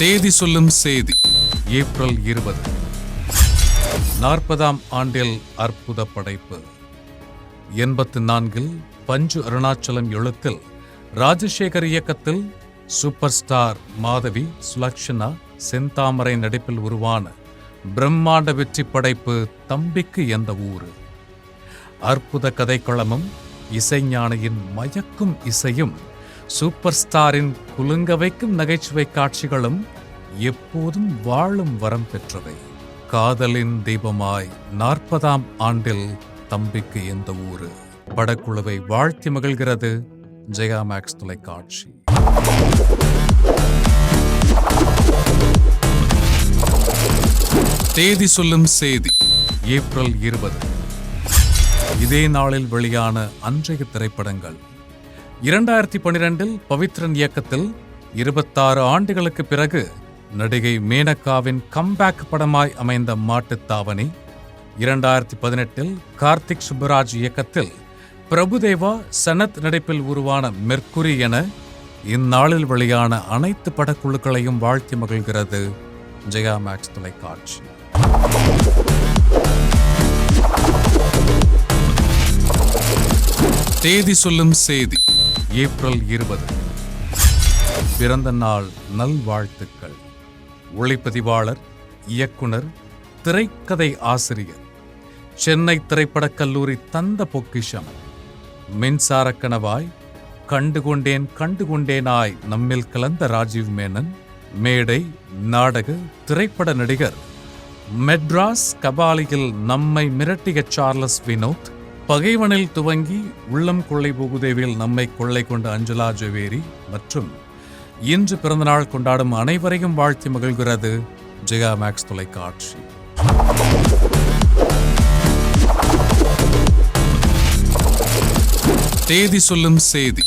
தேதி சொல்லும் செய்தி ஏப்ரல் இருபது. நாற்பதாம் ஆண்டில் அற்புத படைப்பு. எண்பத்து நான்கில் பஞ்சு அருணாச்சலம் எழுத்தில் ராஜசேகர் இயக்கத்தில் சூப்பர் ஸ்டார் மாதவி சுலக்ஷனா செந்தாமரை நடிப்பில் உருவான பிரம்மாண்ட வெற்றி படைப்பு தம்பிக்கு எந்த ஊரு? அற்புத கதைக்களமும் இசைஞானியின் மயக்கும் இசையும் சூப்பர் ஸ்டாரின் குலுங்க வைக்கும் நகைச்சுவை காட்சிகளும் எப்போதும் வாழும் வரம் பெற்றவை. காதலின் தீபமாய் நாற்பதாம் ஆண்டில் தம்பிக்கு எந்த ஊரு? படக்குழுவை வாழ்த்தி மகிழ்கிறது ஜெயா மேக்ஸ் தொலைக்காட்சி. தேதி சொல்லும் செய்தி ஏப்ரல் இருபது. இதே நாளில் வெளியான அன்றைய திரைப்படங்கள். இரண்டாயிரத்தி பனிரெண்டில் பவித்ரன் இயக்கத்தில் இருபத்தாறு ஆண்டுகளுக்கு பிறகு நடிகை மேனகாவின் கம்பேக் படமாய் அமைந்த மாட்டுத்தாவணி. இரண்டாயிரத்தி பதினெட்டில் கார்த்திக் சுப்பராஜ் இயக்கத்தில் பிரபுதேவா சனத் நடிப்பில் உருவான மெர்க்குரி என இந்நாளில் வெளியான அனைத்து படக்குழுக்களையும் வாழ்த்தி மகிழ்கிறது. ஜெயா மேக்ஸ் தொலைக்காட்சி. தேதி சொல்லும் செய்தி ஏப்ரல் இருபது. பிறந்த நாள் நல்வாழ்த்துக்கள். ஒளிப்பதிவாளர் இயக்குனர் திரைக்கதை ஆசிரியர். சென்னை திரைப்படக் கல்லூரி தந்த பொக்கிஷம். மின்சார கனவாய் கண்டுகொண்டேன் கண்டுகொண்டேனாய் நம்மில் கலந்த ராஜீவ் மேனன் மேடை நாடக திரைப்பட நடிகர். மெட்ராஸ் கபாலியில் நம்மை மிரட்டிய சார்லஸ் வினோத் பகைவனில் துவங்கி உள்ளம் கொள்ளை புகுதேவில் நம்மை கொள்ளை கொண்ட அஞ்சலா ஜவேரி மற்றும் இன்று பிறந்தநாள் கொண்டாடும் அனைவரையும் வாழ்த்தி மகிழ்கிறது ஜெயா மேக்ஸ் தொலைக்காட்சி. தேதி சொல்லும் செய்தி.